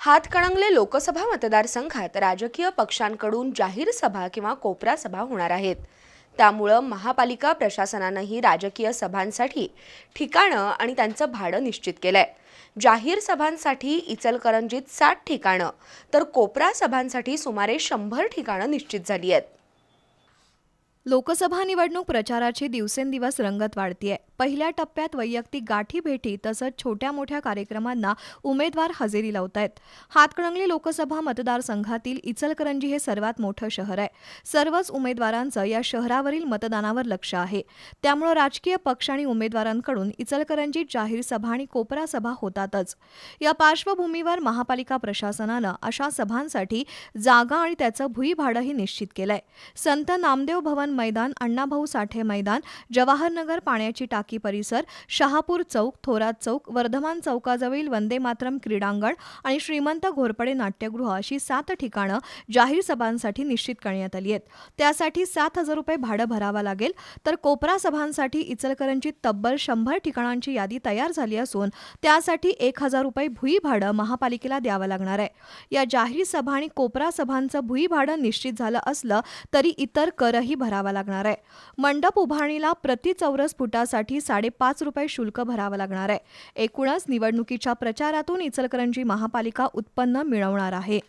हातकणंगले लोकसभा मतदारसंघात राजकीय पक्षांकडून जाहीर सभा किंवा कोपरा सभा होणार आहेत. त्यामुळं महापालिका प्रशासनानंही राजकीय सभांसाठी ठिकाणं आणि त्यांचं भाडं निश्चित केलंय. जाहीर सभांसाठी इचलकरंजीत साठ ठिकाणं तर कोपरा सभांसाठी सुमारे शंभर ठिकाणं निश्चित झाली आहेत. लोकसभा निवडणूक प्रचाराची दिवसेंदिवस रंगत वाढतीये. पहिल्या टप्प्यात वैयक्तिक गाठी भेटी तसंच छोट्या मोठ्या कार्यक्रमांना उमेदवार हजेरी लावत आहेत हातकणंगले लोकसभा मतदारसंघातील इचलकरंजी हे सर्वात मोठं शहर आहे. सर्वच उमेदवारांचं या शहरावरील मतदानावर लक्ष आहे. त्यामुळं राजकीय पक्ष आणि उमेदवारांकडून इचलकरंजीत जाहीर सभा आणि कोपरा सभा होतातच. या पार्श्वभूमीवर महापालिका प्रशासनानं अशा सभांसाठी जागा आणि त्याचं भुईभाडंही निश्चित केलंय. संत नामदेव भवन मैदान अण्णाभाऊ साठे मैदान जवाहरनगर पाण्याची टाकी परिसर शहापूर चौक थोरात चौक वर्धमान चौकाजवळील वंदे मातरम क्रीडांगण आणि श्रीमंत घोरपडे नाट्यगृह अशी सात ठिकाणं जाहीर सभांसाठी निश्चित करण्यात आली आहेत. त्यासाठी सात हजार रुपये भाडं भरावं लागेल. तर कोपरा सभांसाठी इचलकरंजी तब्बल शंभर ठिकाणांची यादी तयार झाली असून त्यासाठी एक हजार रुपये भुई भाडं महापालिकेला द्यावं लागणार आहे. या जाहीर सभा आणि कोपरा सभांचं भुई भाडं निश्चित झालं असलं तरी इतर करही भरावा भरावा लागणार आहे. मंडप उभारणीला प्रति चौरस फुटासाठी साडेपाच रुपये शुल्क भरावं लागणार आहे. एकूणच निवडणुकीच्या प्रचारातून इचलकरंजी महापालिका उत्पन्न मिळवणार आहे.